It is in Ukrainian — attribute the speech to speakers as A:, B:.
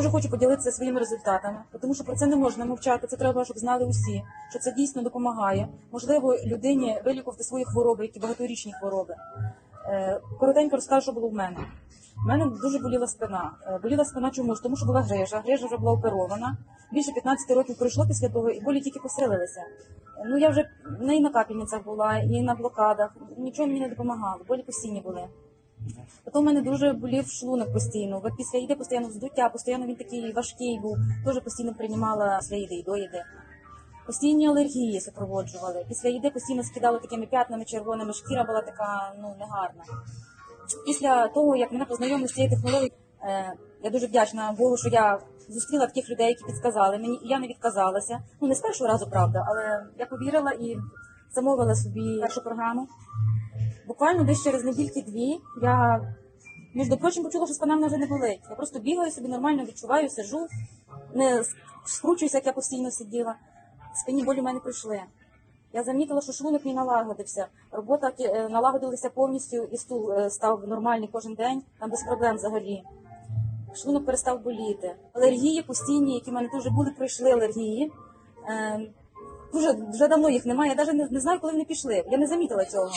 A: Дуже хочу поділитися своїми результатами, тому що про це не можна мовчати. Це треба, щоб знали усі, що це дійсно допомагає. Можливо, людині вилікувати свої хвороби, які багаторічні хвороби. Е, Коротенько розкажу, що було в мене. У мене дуже боліла спина. Е, Боліла спина чомусь, тому що була грижа. Грижа вже була оперована. Більше 15 років пройшло після того, і болі тільки посилилися. Ну я вже не і на капельницях була, і на блокадах. Нічого мені не допомагало. Болі постійні були. Потім в мене дуже болів шлунок постійно. От після їди постійно вздуття, постійно він такий важкий був. Теж постійно приймала після їди і до їди. Постійні алергії супроводжували. Після їди постійно скидало такими п'ятнами червоними, шкіра була така ну негарна. Після того, як мене познайомили з цією технологією, е, я дуже вдячна Богу, що я зустріла таких людей, які підказали мені, і я не відказалася. Ну не з першого разу, правда, але я повірила і замовила собі першу програму. Буквально десь через недільки дві я, між прочим, почула, що спина мене вже не болить. Я просто бігаю собі нормально відчуваю, сижу, не скручуюся, як я постійно сиділа. Спині болі в мене прийшли. Я замітила, що шлунок мій налагодився. Робота е, налагодилася повністю, і стул е, став нормальний кожен день, там без проблем взагалі. Шлунок перестав боліти. Алергії постійні, які в мене дуже були, пройшли алергії. Е, Дуже вже давно їх немає. Я навіть не знаю, коли вони пішли. Я не замітила цього.